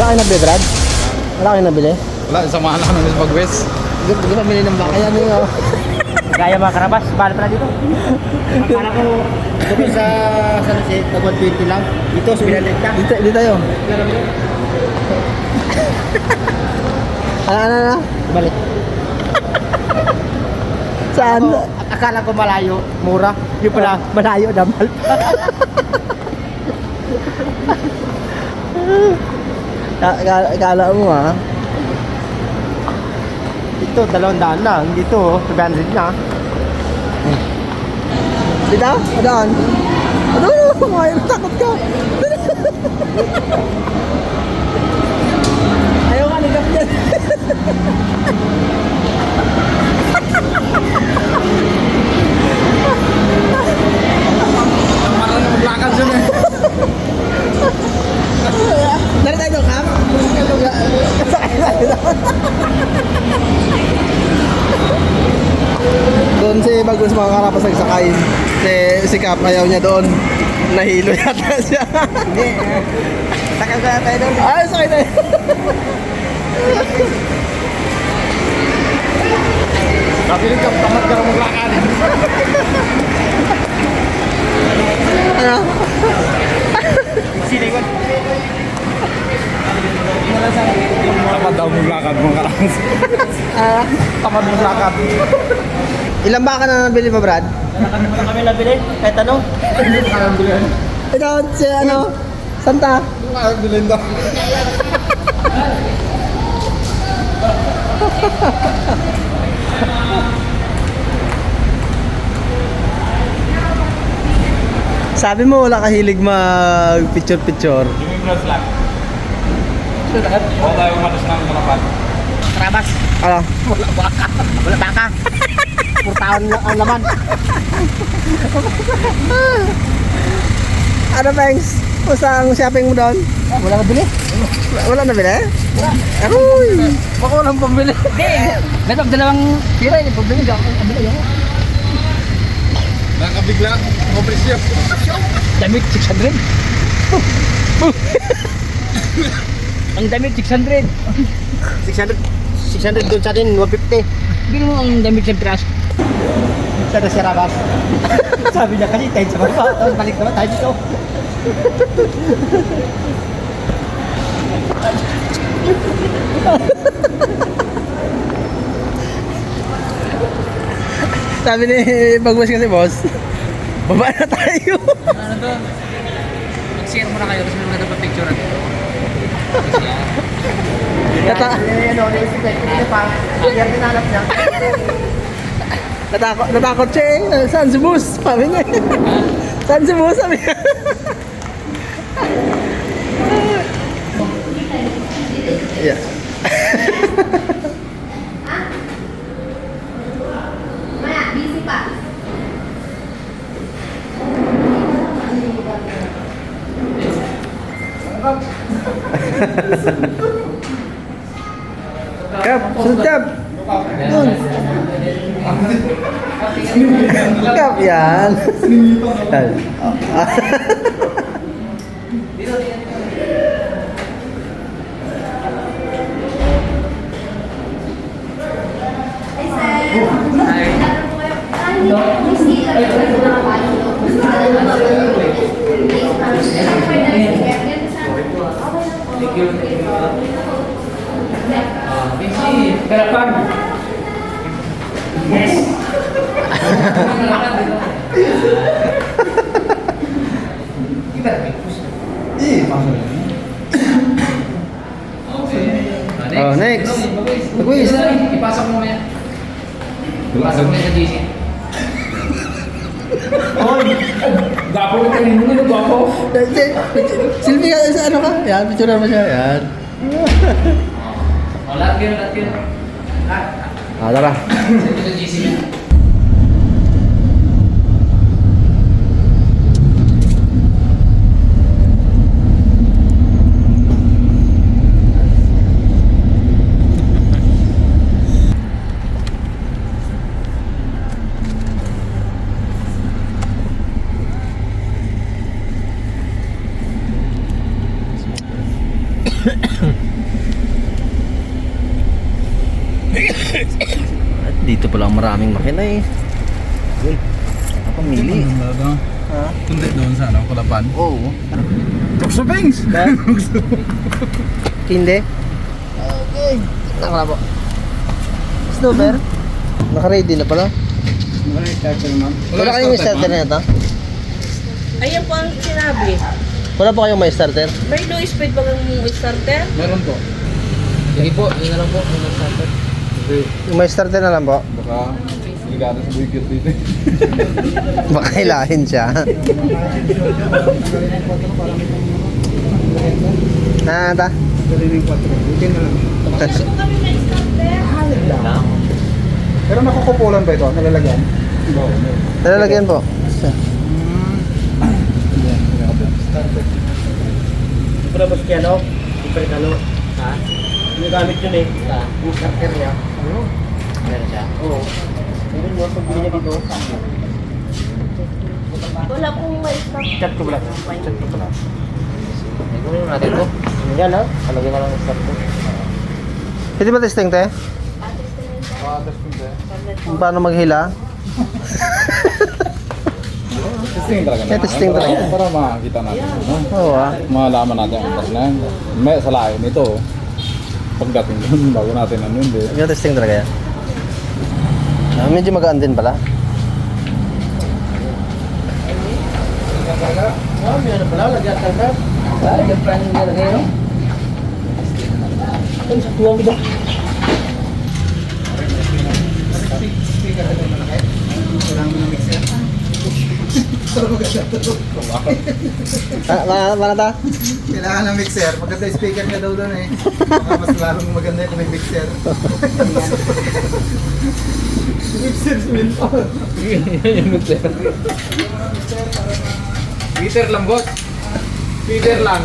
Wala kayo nabili, Brad? Wala kayo nabili? Wala, samahan lang namin sa pag-west. Hindi hindi pa bili ng baka yan eh. Gaya mga karabas, bala pala dito. Akala ko, doon sa San Jose, nag 120 lang. Dito, sa Binalit na. Dito, dito tayo. Ano, ano, ano? Balik. Saan? Ako, akala ko malayo, mura. Yung pala, malayo, damal pa. Ka- ka- Kala mo ah. Dito, dalawang daan lang. Dito, oh, 700 na. Dito? Adaan? Ano? Ano? Ay, takot ka. Ayaw ka, ligap dyan. Si, si Cap ayaw niya doon. Nahilo yata siya. Hindi. Sakal ko na tayo doon. Ay, sakay na Sabi rin ka, tamad ka na maglakad. Ano? Siningon. Tamad daw maglakad mga karams. Ah, Tamad maglakad. ilan ba ka na nabili pa, Brad? Kami mo na kami nabili. Kahit ano. Ikaw, si ano? Santa? Kaya bilhin daw. Sabi mo wala kahilig mag picture-picture. Yung vlogs lang. Oo tayo umatas ng malapan. Karabas. Ano? Wala baka. Wala baka. Purtaon lang ang laman. Ano, Pengs? Kumusta ang shopping mo doon? Wala nabili. Wala na bili? Aroy! Baka walang pambili. Hindi. Meron dalawang tira yung pambili. Gawin ang pambili. Yung Nakabigla, mapresyo. damit 600. ang damit 600. 600. 600 doon sa atin, 150. Bili mo ang damit sa piras. Sa na si Rabas. Sabi niya kasi tayo sa baba. Tapos balik naman tayo dito. Sabi ni Bagwas kasi, boss. Baba na tayo. Ano to? Mag-share muna kayo kasi may mga dapat picture at Nata Yan, ano, yung second pa. Yan dinanap niya. Natakot, natakot siya eh. Saan si boss? Sabi niya. Saan si boss? Sabi niya. yeah. Oh, next. Bagwis. Ipasok mo yan. Ipasok mo yan sa GC. Dapo na kayo nyo, dapo. Silvi ka sa ano ka? Yan, picture mo siya. Yan. O, lahat yun, lahat yun. Lahat. Ah, tara. Sa GC maraming makina eh. Yun. Pamili. Ha? Kundi doon sa ano, Kulapan. Oo. Tukso Bings! Hindi. Okay. Nakala po. Snowber? Naka-ready na pala. Wala kayong starter na ito? Ayan po ang sinabi. Wala pa kayong may starter? May low speed ba ang starter? Meron po. Sige po, yun na lang po. Yun ang starter. Yung may starter na lang po. baka ligado sa bukit dito. Baka hilahin siya. ah, ta? Pero nakukupulan ba ito? Nalalagyan? Nalalagyan po. Ito na mas kaya no? Super kano? Ha? Ginagamit yun eh. Sa yung starter niya. Ano? Meron siya? Oo. Meron yun. Pag bili niya dito. Wala pong may stock. Chat ko pala. Chat ko pala. Ay, kunin natin to. Yan ha? Alagyan na lang yung starter. Pwede ba testing, te? Ah, testing tayo. Paano maghila? Testing talaga Eh, testing talaga. Para makakita natin. Ano? Oo ah. Malaman natin ang yan. May sa layo nito. Pagdating doon, bago natin ano hindi. Yung testing talaga yan. Ah, medyo magaan din pala. Ah, yung plan yung nilagay, no? Ano sa tuwang dito? Ah, mana, mana ta? Kailangan ng mixer. Maganda yung speaker niya daw doon eh. Baka mas lalong maganda kung may mixer. mixer smell pa. Peter lang, boss. Peter lang.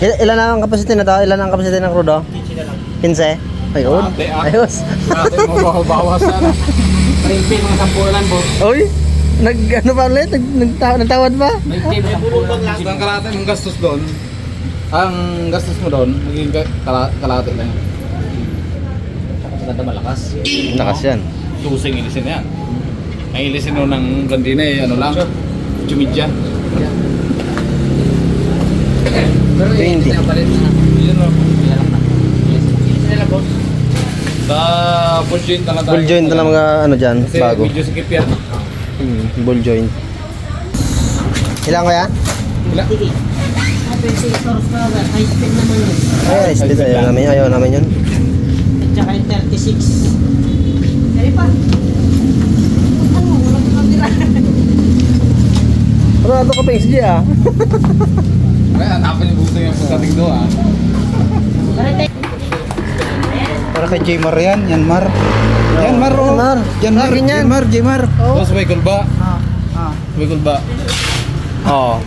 Il ilan na ang capacity na to? Ilan ang capacity ng crudo? 15? Ayun. Ah. Ayos. Bawas na. Ringpin mga sampulan po. Uy! Nag, ano pa ulit? Nag, nagta- nagtawad ba? Ringpin mga sampulan. Ang kalahati mong gastos doon, ang gastos mo doon, naging ka- kala- kalahati lang. yun. Maganda malakas. Lakas yan. Tusing ilisin yan. Ang ilisin mo ng Blandina eh, ano lang, Chumidya. Pero yun, 20. pinapalit na. Yun o. Kaya lang na. Yes. Nila boss. Sa full joint na lang tayo. Full joint na lang mga ano dyan, Kasi bago. medyo sikip yan. Hmm, full joint. Ilan. High speed naman yun. Ay, speed. Ayaw namin, ayaw namin yun. At saka yung 36. Kaya pa. Ano, wala ko natira. Pero ato ka pa G ah. Ay, hanapin yung buto yung pagdating doon ah. Para kay Jmar yan. Yan Mar. Yan Mar. oh. Mar. Yan Mar. Akin yan. Jmar. Jmar. Boss, may kulba. Ah. Ah. May kulba. Oo.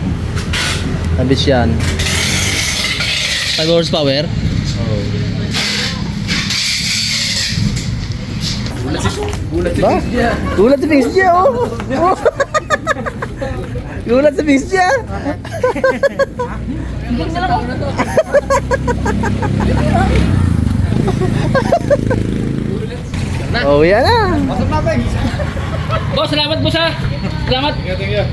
Nabis yan. 5 horsepower? Gulat si Ba? Gulat si Pings G oh. Gulat si Oh, yan na. Boss, salamat boss ha. Salamat. Tingnan, tingnan.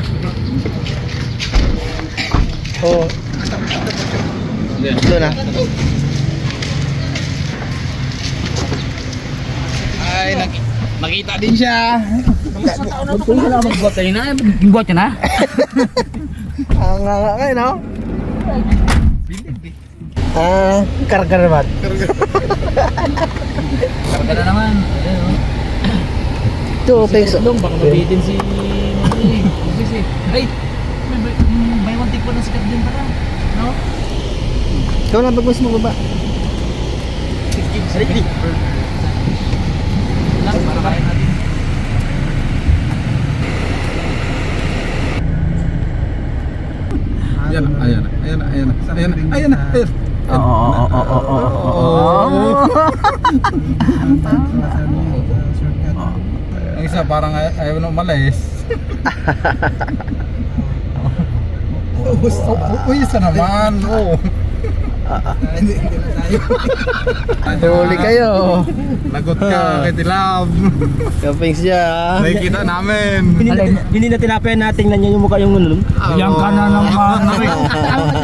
Oh. Ito na. Ay, nak nakita din siya. Kung wala magbuhat kayo na, magbuhat na. Ang nga nga kayo, no? Ah, karga naman. Karga na naman. Ayun, oh. Ito, Pings. Dong, baka mabitin si... si si. Ay, may buy mm, buy one take one na sikat din pala. No? Ikaw na pag gusto mo baba. Lang, para kaya natin. Ayan, ayan, ayan, ayan, ayan, ayan, ayan. Oo, oo, oo, oo, oo, oo. Ang isa parang ay- ayaw na umalis. Uy, isa naman. Oo. Huli kayo. Lagot ka kay Tilab. Kaping siya. Nakikita namin. Hindi na, hindi na tinapay natin na yung mukha yung ano. Yang ka na naman.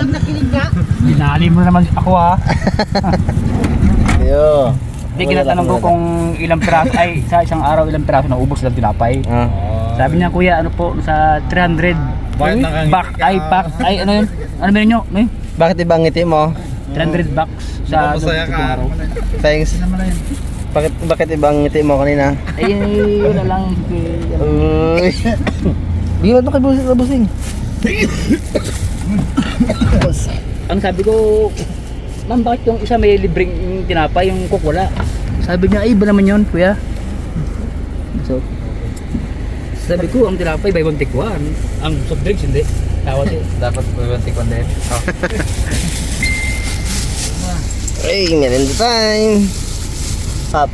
Nakilig ka. Dinali mo naman ako ha. Yo. Hindi kinatanong ko kung ilang piraso, ay sa isang araw ilang piraso na ubos lang tinapay. Ah. Sabi niya kuya ano po sa 300 Bakit nakangiti back ka? ay back ay ano yun? Ano ba nyo? Ano yun? Bakit ibang ngiti mo? 300 bucks sa Masaya ano, ka. Thanks. Bakit bakit ibang ngiti mo kanina? Ay wala lang. Uy. Bigyan mo ito kay Busing. Busing. Ang sabi ko, Ma'am, bakit yung isa may libreng tinapay, yung cook wala? Sabi niya, ay iba naman yun, kuya. So, sabi ko, ang tinapay by one take one. Ang soft drinks, hindi. Tawad eh. Dapat buwantik ko din. Ay, meron time. Up.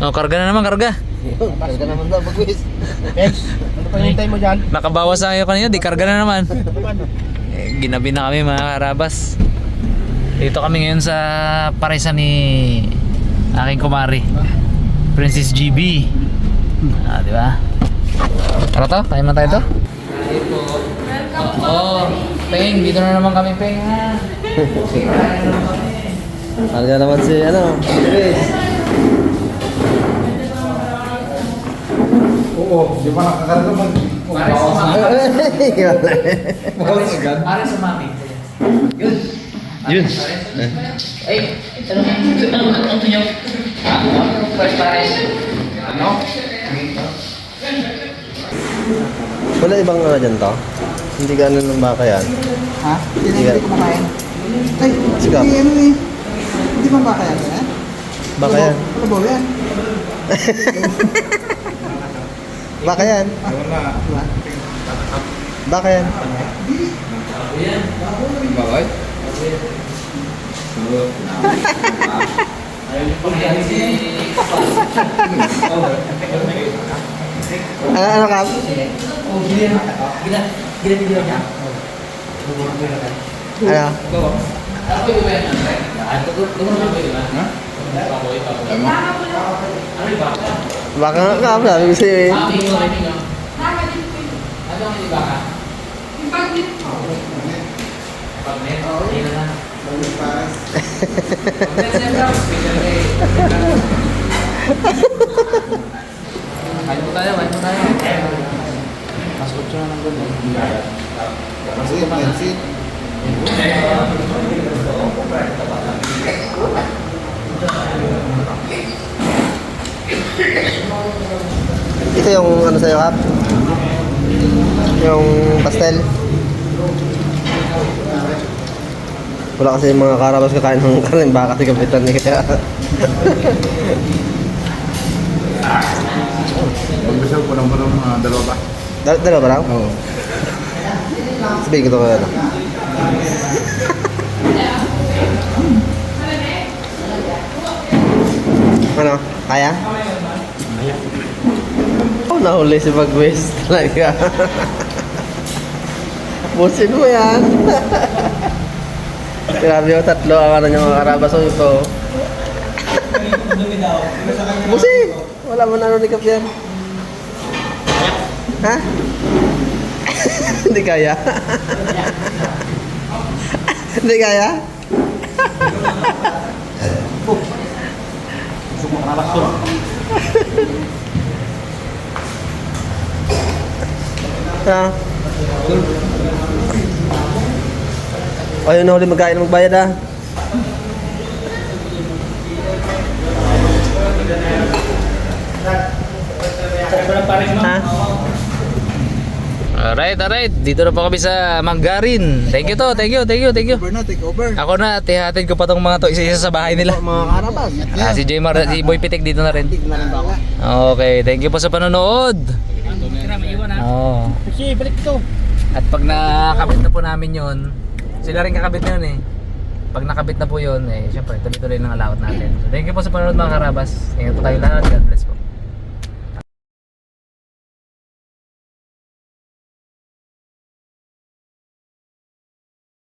Oh, karga na naman, karga. Talaga naman daw, bagwis. Ano pa hintay mo dyan? Nakabawas na kayo kanina, di karga na naman. Eh, ginabi na kami mga karabas. Dito kami ngayon sa paresa ni aking kumari. Princess GB. Ah, di ba? Ano to? Kain man tayo to? Oh, Peng, dito na naman kami, Peng, ha? Talaga naman si, ano, Chris. Oo, di ba nakakarga mo? Na. Bawas agad. Para sa mami. Yun. Yun. Ay, ano ano ano ano nyo? Ah, ano first pares? Ano? Wala ibang ano dyan to? Hindi ka ano ng baka yan. Ha? Hindi ka. kumakain. Ay, Sigap. ano eh. Hindi ba baka yan? Eh? Baka yan. Ano ba yan? Baka yan. Baka yan. Bakit? Ano, ano ka? Ano? Baka nga ka, sabi ko sa'yo eh. Kain po tayo, kain po tayo. Mas kutso na ng gulo. Kasi, Nancy. Ito yung ano sa'yo, Kap? Yung pastel? Wala kasi yung mga karabas kakain ng kanin baka si Kapitan eh. Kaya Mag-reserve ko lang mo ng mga dalawa ba? Dal dalawa ba lang? Oo. Sabihin ko ito kaya Ano? Kaya? Oh, nahuli si Bagwes talaga. Busin mo yan. Grabe yung tatlo ang ano yung karabas oh, ito. Busin! Wala mo na ni Kap yan. Ha? Hindi kaya? Hindi kaya? Ha? Ayaw na huli magkain magbayad ah. Ha? Alright, alright. Dito na po kami sa Manggarin. Thank you to, thank you, thank you, thank you. Over na, take over. Ako na, tihatid ko pa tong mga to isa-isa sa bahay nila. Mga karabas. Ah, si Jaymar, si Boy Pitik dito na rin. na rin ba ako? Okay, thank you po sa panonood. Oo. Kasi, balik ito. At pag nakakabit na po namin yon, sila rin kakabit na yun eh. pag nakabit na po yun, eh, syempre, tuloy-tuloy ng allowed natin. So, thank you po sa panonood mga karabas. Ingat po tayo lahat. God bless po.